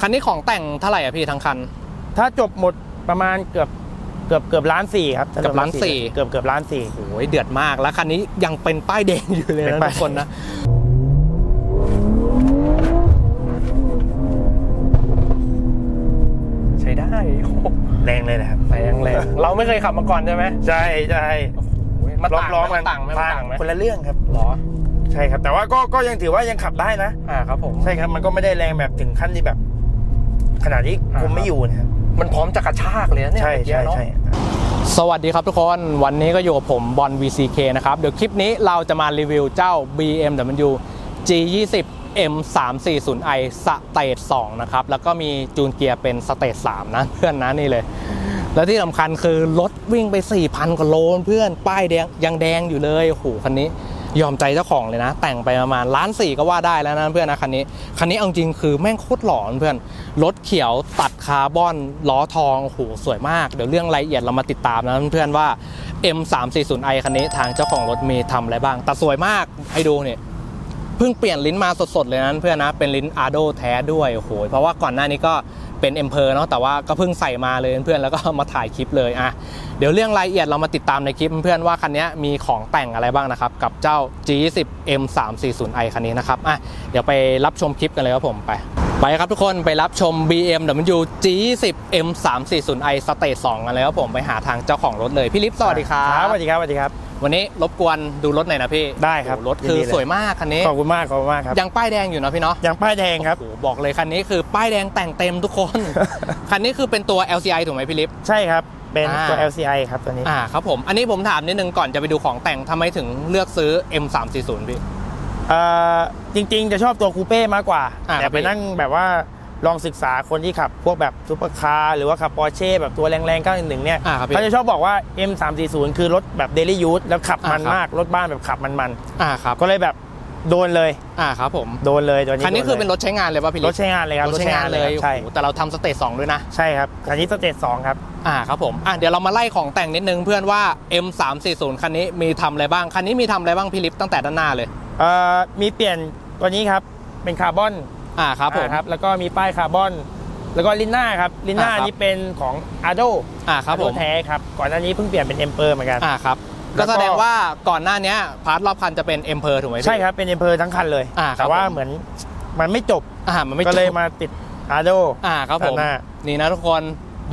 คันนี้ของแต่งเท่าไหร่อะพี่ทั้งคัน ถ้าจบหมดประมาณเกือบเกือบเกือบล้านสี่ครับเกือบล้านสี่เกือบเกือบล้านสี่โอ้ยเดือดมากแล้วคันนี้ยังเป็นป้ายแดงอยู่เลยเป็นนะป้ายทุกคนนะใช้ได้โอ้โหแรงเลยนะครับแรงแรงเราไม่เคยขับมาก่อนใช่ไหมใช่ใช่มันล้อต่างล้อไหมมันต่างไหมมันต่างไหมคนละเรื่องครับหรอใช่ครับ แต่ว่าก็ก็ยังถือว่ายังขับได้นะอ่าครับผมใช่ครับมันก็ไม่ได้แรงแบบถึงขั้นที่แบบ ขนาดที่อ่าคุมไม่อยู่นะครับมันพร้อมจะกระชากเลยนะเนี่ยใช่เมื่อกี้ใช่เนอะใช่สวัสดีครับทุกคนวันนี้ก็อยู่กับผมบอล VCK นะครับ เดี๋ยวคลิปนี้เราจะมารีวิวเจ้า BMW G20 M340i สเตท2นะครับ แล้วก็มีจูนเกียร์เป็นสเตท3นะเพื่อนนะนี่เลย แล้วที่สำคัญคือรถวิ่งไป 4,000กว่าโลเพื่อน ป้ายแดงยังแดงอยู่เลยโอ้โหคันนี้ ยอมใจเจ้าของเลยนะ แต่งไปประมาณล้านสี่ก็ว่าได้แล้วนะเพื่อนนะคันนี้คันนี้เอาจริงคือแม่งโคตรหล่อเพื่อนรถเขียวตัดคาร์บอนล้อทองโอ้โหสวยมาก เดี๋ยวเรื่องรายละเอียดเรามาติดตามนะเพื่อนว่า M340i คันนี้ทางเจ้าของรถมีทำอะไรบ้างแต่สวยมากให้ดูเนี่ย เพิ่งเปลี่ยนลิ้นมาสดๆเลยนะเพื่อนนะเป็นลิ้นอาร์โดแท้ด้วยโอ้โหเพราะว่าก่อนหน้านี้ก็เป็นเอ็มเพอร์เนาะแต่ว่าก็เพิ่งใส่มาเลยเพื่อนแล้วก็มาถ่ายคลิปเลยอะเดี๋ยวเรื่องรายละเอียดเรามาติดตามในคลิปเพื่อนว่าคันนี้มีของแต่งอะไรบ้างนะครับกับเจ้า G10 M340i คันนี้นะครับอะเดี๋ยวไปรับชมคลิปกันเลยครับผมไปไปครับทุกคนไปรับชม BMW G10 M340i Stage 2กันเลยครับผมไปหาทางเจ้าของรถเลยพี่ลิฟต์สวัสดีครับสวัสดีครับสวัสดีครับ วันนี้รบกวนดูรถหน่อยนะพี่ได้ครับโอ้โหรถคือยินดีเลย สวยมากคันนี้ขอบคุณมากขอบคุณมากครับยังป้ายแดงอยู่นะพี่เนาะยังป้ายแดงครับ โอ้โหบอกเลยคันนี้คือป้ายแดงแต่งเต็มทุกคน คันนี้คือเป็นตัว LCI ถูกไหมพี่ลิฟ ใช่ครับเป็นตัว อ่า LCI ครับตัวนี้ อ่าครับผม อันนี้ผมถามนิดนึงก่อนจะไปดูของแต่งทำไมถึงเลือกซื้อ M340 พี่ เอ่อจริงๆ จะชอบตัวคูเป้มากกว่า อ่าแต่ครับไปนั่งแบบว่า ลองศึกษาคนที่ขับพวกแบบซูเปอร์คาร์หรือว่าขับปอร์เช่แบบตัวแรงๆ911เนี่ยอ่าครับพี่เขาจะชอบบอกว่า M340 คือรถแบบเดลี่ยูทแล้วขับมันอ่าครับ มาก รถบ้านแบบขับมันอ่าครับๆก็เลยแบบโดนเลยอ่าครับผมโดนเลยตัวนี้คันนี้คือเป็นโดรถใช้งานเลยป่ะพี่ลลิรถใช้งานเลยครับรถใช้งานเลยครับใช่โอ้โหแต่เราทำสเตจสองด้วยนะ ใช่ครับคันนี้สเตจสองครับ อ่าครับผมอะเดี๋ยวเรามาไล่ของแต่งนิดนึงเพื่อนว่า M340 คันนี้มีทำอะไรบ้าง คันนี้มีทำอะไรบ้างพี่ลิฟตั้งแต่ด้านหน้าเลย เอ่อมีเปลี่ยนตัวนี้ครับ เป็นคาร์บอน อ่าครับผม อ่าครับ แล้วก็มีป้ายคาร์บอน แล้วก็ลินน่าครับลินน่าอ่าครับ นี้เป็นของอาโดอ่าครับผม แท้ครับก่อนหน้านี้เพิ่งเปลี่ยนเป็นเอมเปอร์เหมือนกัน อ่าครับ แล้ก็วก็แสดงว่าก่อนหน้าเนี้ยพาร์ทรอบคันจะเป็น M เพอร์ถูกไหมพี่ ใช่ครับเป็นเอมเปอร์ทั้งคันเลย อ่าครับแต่ว่าผม เหมือนมันไม่จบอ่ามันไม่ก็เลยจบมาติดอาโด อ่าครับผม ด้านหน้านี่นะทุกคน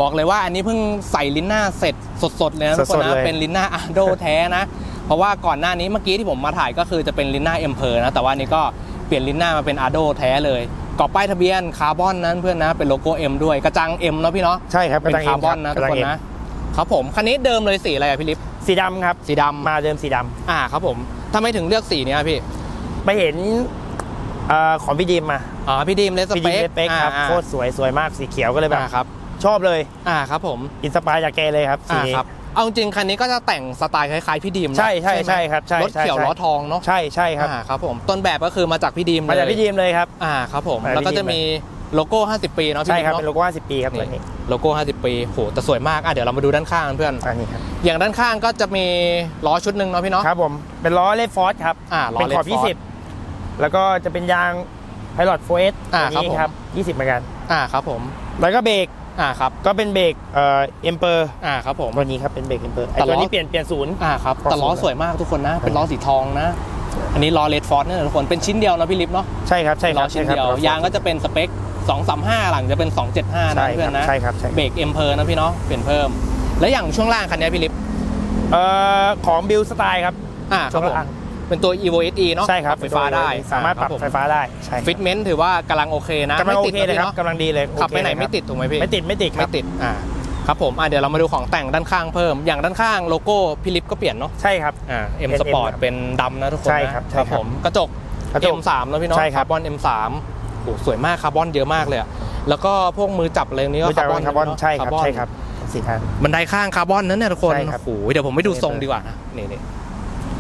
บอกเลยว่าอันนี้เพิ่งใส่ลิ้นหน้าเสร็จสดๆเลยนะทุกคนสดๆนะเลย เป็นลิ้นหน้าอาโดแท้นะ เพราะว่าก่อนหน้านี้เมื่อกี้ที่ผมมาถ่ายก็คือจะเป็นลิ้นหน้าเอ็มเพอร์นะแต่ว่าอันนี้ก็ เปลี่ยนลิ้นหน้ามาเป็นอาโดแท้เลยกรอบป้ายทะเบียนคาร์บอนนั้นเพื่อนนะเป็นโลโก้ M ด้วยกระจัง M เนาะพี่เนาะใช่ครับเป็นกำลังคาร์บอนนะกำลังทุกคนเอ็มนะครับผมคันนี้เดิมเลยสีอะไรอะพี่ลิฟสีดำครับสีดำมาเดิมสีดำอ่าครับผมทำไมถึงเลือกสีเนี้ยพี่ไปเห็นเอ่อของพี่ดีมมาอ๋อพี่ดีมเลสพี่เปดีมคเลสเปคครับโคตรสวยสวยมากสีเขียวก็เลยแบบอ่าครับชอบเลยอ่าครับผมอินสปายจากแกเลยครับสีอ่านี้ครับ เอาจริงๆคันนี้ก็จะแต่งสไตล์คล้ายๆพี่ดีมนะใช่ใช่ไหมใช่ครับใช่รถเขียวใช่ล้อทองเนาะใช่ใช่ครับอ่าครับผมต้นแบบก็คือมาจากพี่ดีมเลยมาจากพี่ดีมเลยครับ อ่าครับผมมาจากแล้วก็พี่ดีจะม มีโลโก้ 50 ปีเนาะพี่ใช่ดีมครับเนาะเป็นโลโก้50ปีครับตัวนี้โลโก้ 50 ปีโหแต่สวยมากอะเดี๋ยวเรามาดูด้านข้างกันเพื่อน อันนี้ครับอย่างด้านข้างก็จะมีล้อชุดหนึ่งเนาะพี่เนาะ ครับผมเป็นล้อเลฟฟอร์ดครับอ่าล้อเป็นขอบ Red Force 20 แล้วก็จะเป็นยางไพลอตโฟเอสอ่าตัวนี้คครัรับบ20เหมือนกัน อ่าครับผม แล้วก็เบรก อ่าครับก็เป็นเบรกเอ่อเอ็มเปอร์อ่าครับผมตัวนี้ครับเป็นเบรกเอ็มเปอร์ไอแต่ล้ตัวอนี้เปลี่ยนเปลี่ยนศูนย์อ่าครับแต่ล้อสวยมากทุกคนนะ เป็นล้อสีทองนะ อันนี้ล้อเลดฟอร์ดเนี่ยทุกคนเป็นชิ้นเดียวนะพี่ลิฟเนาะใช่ครับใช่คล้รัอบชิ้นใช่ครับเดียวยางก็จะเป็นสเปค235 หลังจะเป็น 275นะใช่คเพื่อรันบนะใช่ครับใช่เบรกเอ็มเพอร์นะพี่เนาะเปลี่ยนเพิ่ม แล้วอย่างช่วงล่างคันนี้พี่ลิฟเอ่อของบิลสไตล์ครับอ่าครับผมช่วงล่าง เป็นตัว evo se เนาะใช่ครับปไฟฟ้าได้สามารถปรับไฟฟ้าได้ใช่ฟิตเมนต์ถือว่ากำลังโอเคนะกำลังโอไม่ติดเคนะเลยพี่ครับเนาะกำลังดีเลยขับไปไหนโอเคไม่ติดถูกไหมพี่ไม่ติดไม่ติดคไม่รับติดอ่าครับผมอะเดี๋ยวเรามาดูของแต่งด้านข้างเพิ่ม อย่างด้านข้างโลโก้พี่ลิฟก็เปลี่ยนเนาะใช่ครับอ่า M เป็น Sport M เป็นดำนะทุกคนใช่นะครับใช่ครับผมกระจกกระจก M3 แล้วพี่เนาะใช่ครับคาร์บอน M3 โอ้สวยมากคาร์บอนเยอะมากเลยอะแล้วก็พวกมือจับอะไรนี้ก็รู้จักคาร์บอนเะใช่ครับาใช่ครับสีทางบันไดข้างคาร์บอนนั้นเนี่ยทุกคนใช่ครับโอ้โหเดี๋ยวผมไม่ดูทรงดีกว่านะนี่นี่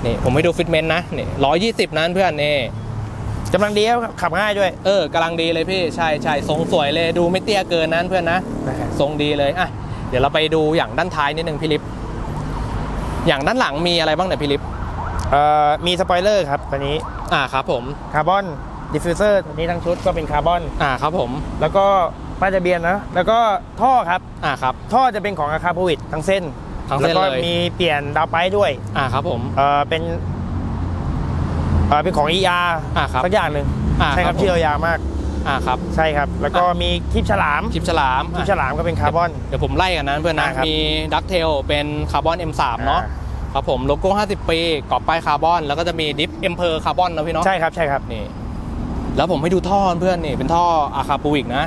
นี่ผมไม่ดูฟิตเมนต์นะนี่ร้อยยี่สิบนั้นเพื่อนนี่กำลังดีครับขับง่ายด้วย เออกำลังดีเลยพี่ใช่ใช่ทรงสวยเลยดูไม่เตี้ยเกินนั้นเพื่อนนะทรงดีเลยอะเดี๋ยวเราไปดูอย่างด้านท้ายนิดนึงพี่ลิฟอย่างด้านหลังมีอะไรบ้างเนี่ยพี่ลิฟเอ่อมีสปอยเลอร์ครับตัวนี้อ่าครับผมคาร์บอนดิฟฟิวเซอร์ตัวนี้ทั้งชุดก็เป็นคาร์บอนอ่าครับผม แล้วก็ป้ายทะเบียนนะแล้วก็ท่อครับอ่าครับท่อจะเป็นของอาคาโพวิดทั้งเส้น ทั้งเส้นแล้วก็เลยมีเปลี่ยนดาวไปด้วย อ่าครับผม เออเป็น เออเป็นของ ER อ่าครับสักอย่างหนึ่งอ่าใช่ครับผมชื่อยาวมาก อ่าครับใช่ครับ แล้วก็มีคลิปฉลามคลิปฉลามคลิปอะฉลามก็เป็นคาร์บอน เดี๋ยวผมไล่กันนะเพื่อนนะ อ่าครับมีดักเทลเป็นคาร์บอน M3 เนาะอ่ ครับผมโลโก้ 50 ปีกรอบป้ายคาร์บอน แล้วก็จะมีดิฟเอ็มเพอร์คาร์บอนนะพี่เนาะ ใช่ครับใช่ครับ นี่แล้วผมให้ดูท่อเพื่อนนี่เป็นท่ออาคาปูวิกนะ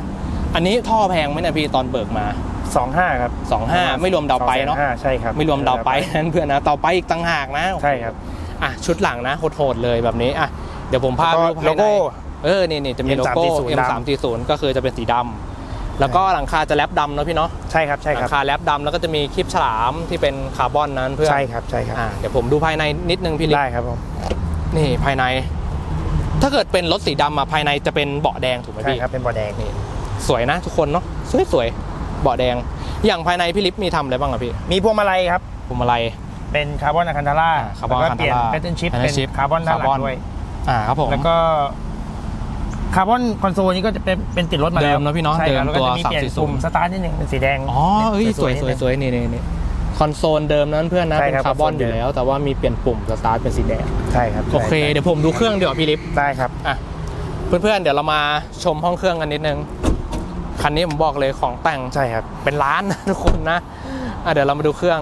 อันนี้ท่อแพงไหมเนะพี่ตอนเบิกมา 25 ครับ25 ไม่รวมดาวไปเนาะ2,500ใช่ครับไม่รวมดาวไปนั่นเพื่อนนะดาวไปอีกต่างหากนะใช่ครับอะชุดหลังนะโหดๆเลยแบบนี้อะเดี๋ยวผมพาแล้วดูก็ภายในโลโก้เออนี่นี่จะมีโลโก้ M340 M340 ก็คือจะเป็นสีดำแล้วก็หลังคาจะแลบดำเนาะพี่เนาะใช่ครับใช่หคลัรับงคาแลบดำแล้วก็จะมีคลิปฉลามที่เป็นคาร์บอนนั้นเพื่อนใช่ครับใช่ครับอะเดี๋ยวผมดูภายในนิดนึงพี่ลิได้ครับผมนี่ภายใน ถ้าเกิดเป็นรถสีดำอะภายในจะเป็นเบาะแดงถูกไหมใช่พี่ครับเป็นบอแดงนี่สวยนะทุกคนเนาะสวยๆ เบาะแดง อย่างภายในพี่ลิฟมีทำอะไรบ้างอะพี่มีพวงมาลัยครับ พวงมาลัย เป็นคาร์บอนอะคันธาร่าอ่าคาร์บอนแล้วก็เปลี่ยน Alcantara แพทเทิร์นชิพ Pattern เป็น Chip คาร์บอนด้านหลัคาร์บอนงด้วย อ่าครับผม แล้วก็คาร์บอนคอนโซลนี้ก็จะเป็นเป็นติดรถมาแล้วเดิมนะพี่เนาะใช่ครับเดิมแล้วก็จะมีตัวเปลี่ยน340ปุ่มสตาร์ทนิดหนึ่งเป็นสีแดงอ๋อเอ้ยสวยสวยสวยนี่นี่นี่คอนโซลเดิมนั้นเพื่อนนะใช่เป็นครับคาร์บอนคอนโซลอยู่แล้ว แต่ว่ามีเปลี่ยนปุ่มสตาร์ทเป็นสีแดงใช่ครับโอเคใช่เดี๋ยวผมดูเครื่องเดี๋ยวาพี่ลิฟ ได้ครับอะเพื่อนๆ เดี๋ยวเรามาชมห้องเครื่องกันนิดนึง คันนี้ผมบอกเลยของแต่งใช่ครับเป็นล้านนะทุกคนนะอะเดี๋ยวเรามาดูเครื่อง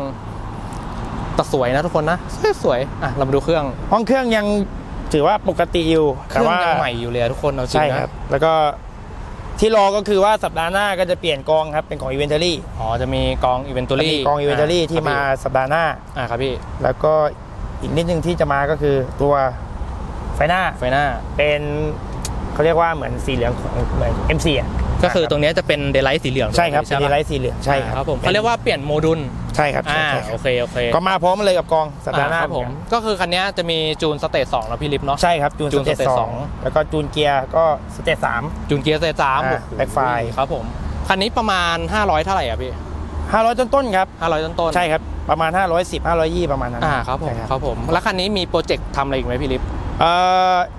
แต่สวยนะทุกคนนะสวยๆอะเรามาดูเครื่อง ห้องเครื่องยังถือว่าปกติอยู่เคแต่รื่องว่ายังใหม่อยู่เลยอะทุกคนเอาจริงใช่นะครับแล้วก็ที่รอก็คือว่าสัปดาห์หน้าก็จะเปลี่ยนกองครับเป็นของอีเวนต์รี่อ๋อจะมีกองอีเวนต์จะรี่มีกองอีเวนต์รี่ที่มาสัปดาห์หน้า อะครับพี่แล้วก็อีกนิดนึงที่จะมาก็คือตัวไฟหน้าไฟหน้าเป็นเขาเรียกว่าเหมือนสีเหลืองของเหมือน M4 อะ ก็คือตรงเนี้ยจะเป็นเดลไลท์สีเหลืองใช่ครับใช่เป็นปะไลท์สีเหลืองใช่อ่าคครัรับบผมเขาเรียกว่าเปลี่ยนโมดูลใช่ครับใช่อ่าใช่คโอรับเคโอเคก็มาพร้อมเลยกับกองสัปดาห์หน้าอ่ครับผมเหอนกันก็คือคันเนี้ยจะมีจูนสเตจสองแล้วพี่ลิฟเนาะใช่ครับจูนจูสนเตสเตจจสสอองงแล้วก็จูนเกียร์ก็สเตจสามจูนเกียร์สเตจสามอ่าโอ้โห Backfire ครับผมคันนี้ประมาณ 500 เท่าไหร่อะพี่ห้าร้อยต้นๆครับ500 ต้นๆใช่ครับประมาณ 510 520 ประมาณนั้นอ่าครับผมใช่ครับผมแล้วคันนี้มีโปรเจกต์ทำอะไรอีกไหมพี่ลิฟเอ่อ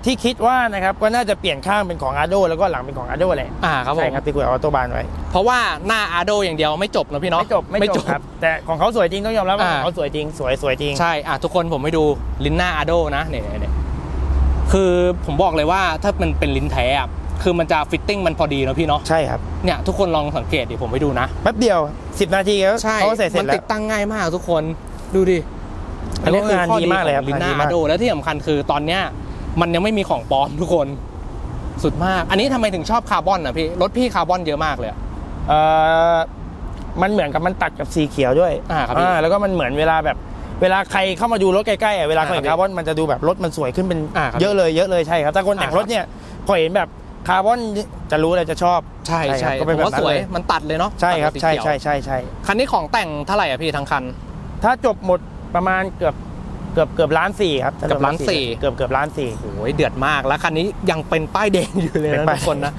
ที่คิดว่านะครับก็น่าจะเปลี่ยนข้างเป็นของอาโดแล้วก็หลังเป็นของอาโดแหละอ่าครับผใช่มครับที่คุยกับออโตบานไว้ เพราะว่าหน้าอาโดอย่างเดียวไม่จบนะพี่เนาะไม่จบไม่จบครับแต่ของเขาสวยจริงต้องยอมรับว่าอ่าของเขาสวยจริงสวยสวยจริงใช่อะทุกคนผมให้ดูลิ้นหน้าอาโดนะเนี่ยเนี่ยเนี่ยคือผมบอกเลยว่าถ้ามันเป็นลิ้นแท้อะคือมันจะฟิตติ้งมันพอดีเนาะพี่เนาะใช่ครับเนี่ยทุกคนลองสังเกตดิผมให้ดูนะแป๊บเดียว 10 นาทีแล้วใช่เขาก็เสร็จเสร็มัจนแล้ติวดตั้งง่ายมากทุกคนดูดิ อันนี้งานดีมากเลยครับลิ้นหน้างานดีมากอาโดแล้วที่สำคัญคือตอนเนี้ยมันยังไม่มีของปลอมทุกคนสุดมาก อันนี้ทำไมถึงชอบคาร์บอนอะพี่ รถพี่คาร์บอนเยอะมากเลยอะ เอ่อมันเหมือนกับมันตัดกับสีเขียวด้วยอ่าครับพี่แล้วก็มันเหมือนเวลาแบบ เวลาใครเข้ามาดูรถใกล้ๆอะเวลาเขาเห็นอ่าครับคาร์บอนมันจะดูแบบรถมันสวยขึ้นเป็นอ่าครับเยอะเลยเยอะเลยใช่ครับถ้าคนแต่งอ่าครับ รถเนี่ยพอเห็นแบบคาร์บอนจะรู้เลยจะชอบใช่คใช่รับก็ผเป็นมแบบว่านั้สนวยเลยมันตัดเลยเนาะใช่ครับตัดใช่กับสีใช่เขียวใช่ใช่คันนี้ของแต่งเท่าไหร่อะพี่ทั้งคัน ถ้าจบหมด ประมาณเกือบเกือบเกือบล้านสี่ครับถ้เกือบล้านสี่เกือบเกือบล้านสี่โอ้ยเดือดมากแล้วคันนี้ยังเป็นป้ายแดงอยู่เลยเป็นนะป้ายทุกคนนะ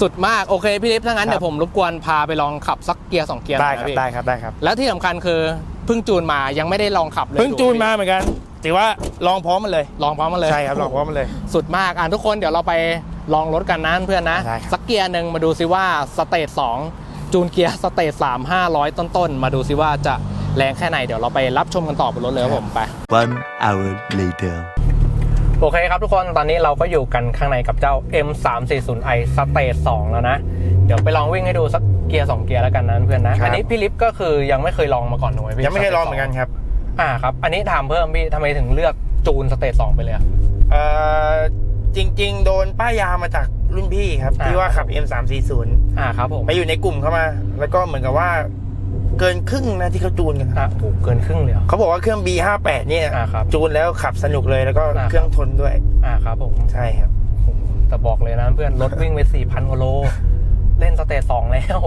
สุดมากโอเคพี่ลิฟถ้างั้นครับเดี๋ยวผมรบกวนพาไปลองขับสักเกียร์สองเกียร์หได้น่อยครันะบพี่ได้ครับได้ครับ แล้วที่สำคัญคือเพิ่งจูนมายังไม่ได้ลองขับเลยเพิ่งจูนมาเหมือนกันถือว่าลองพร้อมมันเลย ลองพร้อมมาเลยใช่ครับลองพร้อมมันเลย สุดมากอะทุกคนเดี๋ยวเราไปลองรถกันนะเพื่อนนะได้ครับสักเกียร์หนึ่งมาดูซิว่าสเตจ2จูนเกียร์สเตจ3 500ต้นๆมาดูซิว่าจะ แรงแค่ไหนเดี๋ยวเราไปรับชมกันต่อบนรถเลยครับผมไป One hour later. โอเคครับทุกคนตอนนี้เราก็อยู่กันข้างในกับเจ้า M340i Stage 2 แล้วนะ เดี๋ยวไปลองวิ่งให้ดูสักเกียร์ 2 เกียร์แล้วกันนะเพื่อนนะ ครับ อันนี้พี่ลิฟก็คือยังไม่เคยลองมาก่อนหน่วยพี่ยังไม่เคยลองเหมือนกันครับอ่าครับ อันนี้ถามเพิ่มพี่ทำไมถึงเลือกจูนสเตจ2ไปเลยอะ เอ่อจริง ๆ โดนป้ายยามาจากรุ่นพี่ครับ อ่า ที่ว่าขับ M340 อ่าครับผม ไปอยู่ในกลุ่มเข้ามา แล้วก็เหมือนกับว่า เกินครึ่งนะที่เขาจูนกันอะโหเกินครึ่งเลยเหรอ เขาบอกว่าเครื่อง B58 เนี่ยอ่าครับจูนแล้วขับสนุกเลยแล้วก็อ่า เครื่องทนด้วย อ่าครับผมใช่ครับแต่บอกเลยนะเพื่อน รถวิ่งไป 4,000กว่าโล เล่นสเตจสองแล้ว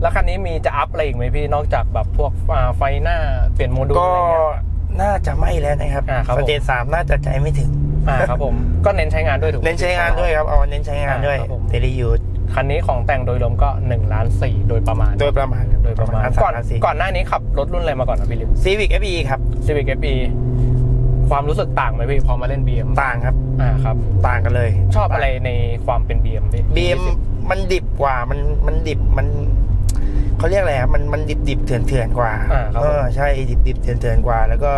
แล้วคันนี้มีจะอัพอะไรอีกไหมพี่นอกจากแบบพวกอ่าไฟหน้าเปลี่ยนโมดูลก็อะไรเงี้ย น่าจะไม่แล้วนะครับอ่าครับผมสเตจสามน่าจะใจไม่ถึง อ่าครับผม ก็เน้นใช้งานด้วยถูกไหม เน้นใช้งานด้วยครับเอาเน้นใช้งานด้วยอ่าครับผม เดลิยูด คันนี้ของแต่งโดยรวมก็1ล้าน4โดยประมาณ โดยประมาณโดยประมาณล้านก่สาอนมล้านสี่ก่อนหน้านี้ขับรถรุ่นอะไรมาก่อนนะพี่ลิมซีวิกเอฟีครับ Civic FE ความรู้สึกต่างไหมพี่พอมาเล่น BM ต่างครับ อ่าครับ ต่างกันเลย ชอบอะไรในความเป็น BM พี่บีมมันดิบกว่ามันมันดิบมันเขาเรียกอะไรครับมันมันดิบดิบเถื่อนเถื่อนกว่าอ่าครับเออใช่ดิบดิบเถื่อนเถื่อนกว่า แล้วก็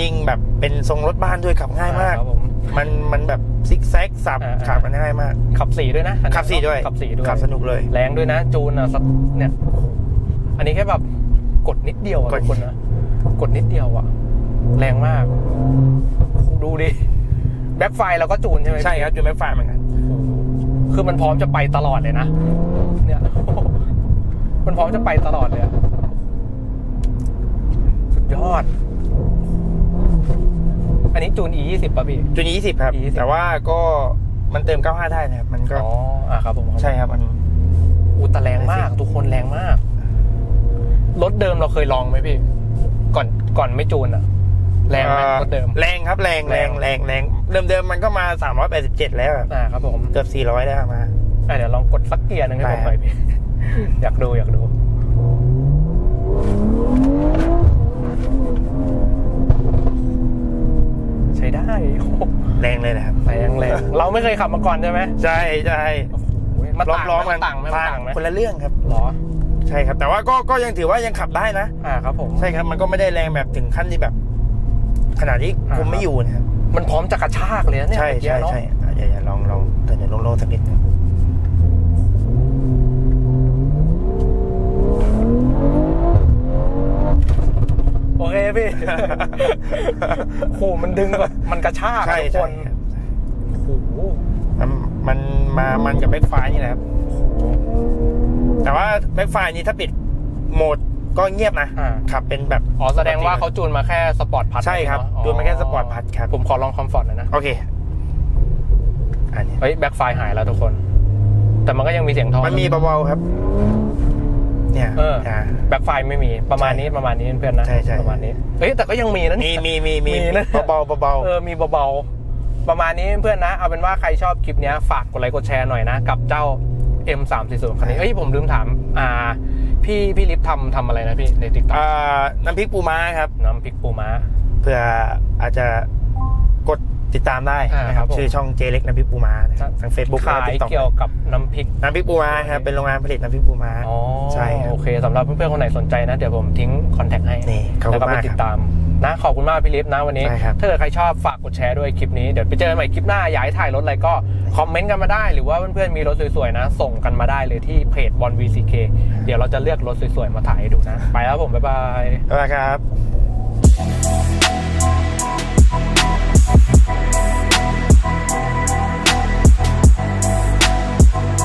ยิ่งแบบเป็นทรงรถบ้านด้วยขับง่ายมากครับผ มมันมันแบบซิกแซกสับอ่าขับมันง่ายมาก ขับสีด้วยนะอันนี้ขับสี่ด้วย ขับสีด้วยขับสนุกเลย แรงด้วยนะ จูนอะสักเนี่ยอันนี้แค่แบบกดนิดเดียวอะกด ทุกคนนะกดนิดเดียวอะแรงมาก ดูดิแบ็คไฟเราก็จูนใช่ไหมพี่ใช่ครับจูนแม็กไฟเหมือนกัน คือมันพร้อมจะไปตลอดเลยนะเนี่ย มันพร้อมจะไปตลอดเลยอะ จูน e 2 0 ป่ะพี่จูนยี่สิบครับ E20 แต่ว่าก็มันเติม 95 ได้นะครับ มันก็อ๋ออะครับผมใช่ครับมันอุยแตแรงมาก ทุกคนแรงมาก รถเดิมเราเคยลองไหมพี่ ก่อนก่อนไม่จูนอะแรงไหมอ่ารถเดิม แรงครับแรงแรงแรงแรงเดิมเดิมๆมันก็มา 387 แล้วอะอ่าครับผมเกือบ400 แล้วมา อะเดี๋ยวลองกดสักเกียร์หนึงให้ได้ผมหน่อยพี่ อยากดูอยากดู ได้โอ้โหแรงเลยนะครับแรงแรงเราไม่เคยขับมาก่อนใช่ไหมใช่ใช่โอ้ยมันล้อต่างล้อไหมมันต่างไหมมันต่างไหมคนละเรื่องครับหรอใช่ครับ แต่ว่าก็ก็ยังถือว่ายังขับได้นะ อ่าครับผมใช่ครับมันก็ไม่ได้แรงแบบถึงขั้นที่แบบ ขนาดที่อ่าคุมไม่อยู่นะครับมันพร้อมจะกระชากเลยนะเนี่ยใช่เมื่อกี้ใช่เนอะใช่อะอย่าอย่าลองลองแต่อย่าลงโลสักนิดนึง โอเคพี่โอ้โหมันดึงแบบมันกระชากอะใช่ทุกคใช่นครับโอ้โหมันมันมามันกับแบ็คไฟนี่แหละครับแต่ว่าแบ็คไฟนี้ถ้าปิดโหมดก็เงียบนะอ่าขับเป็นแบบอ๋อแสดงว่าเขาจูนมาแค่สปอร์ตพัทใช่ครับเนอะจูนมาแค่สปอร์ตพัทครับผมขอลองคอมฟอร์ตหน่อยนะโอเคอันนี้เฮ้ยแบ็คไฟหายแล้วทุกคน แต่มันก็ยังมีเสียงทองมันมีเบาๆครับ เนี่ยเอออ่า แบ็คไฟไม่มีประมาณนี้ประมาณนี้เพื่อนๆนะใช่ใช่ ประมาณนี้เฮ้ยแต่ก็ยังมีนะมีเนี่ยมีมีมีมีนะ เบาๆเบาเออมีเบาๆประมาณนี้เพื่อนๆนะ เอาเป็นว่าใครชอบคลิปเนี้ยฝากกดไลค์กดแชร์หน่อยนะ กับเจ้า M340 คันนี้เอ้ยผมลืมถามอ่าพี่พี่ลิฟทำทำอะไรนะพี่ในติ๊กๆต็อกอ่าน้ำพริกปูม้าครับน้ำพริกปูม้า เพื่ออาจจะกด ติดตามได้อ่านะคครัรับบผมชื่อช่องเจเล็กน้ำพริกปูม้านะครับทางเฟซบุ๊กขายติ๊กต็อกเกี่ยวกับน้ำพริกน้ำพริกปูม้าครับเป็นโรงงานผลิตน้ำพริกปูม้าอ๋อใช่ครับโอเคสำหรับเพื่อนๆคนไหนสนใจนะ เดี๋ยวผมทิ้งคอนแทคให้นี่ขอบคุณแล้วก็ไปมากติคดรับตามนะขอบคุณมากพี่ลิฟนะวันนี้ใช่ครับถ้าเกิดใครชอบฝากกดแชร์ด้วยคลิปนี้ เดี๋ยวไปเจอกันใหม่คลิปหน้าอยากให้ถ่ายรถอะไรก็คอมเมนต์กันมาได้ หรือว่าเพื่อนๆมีรถสวยๆนะ ส่งกันมาได้เลยที่เพจบอล VCK เดี๋ยวเราจะเลือกรถสวยๆมาถ่ายให้ดูนะ ไปแล้วผมบ๊ายบายบ๊ายบายครับ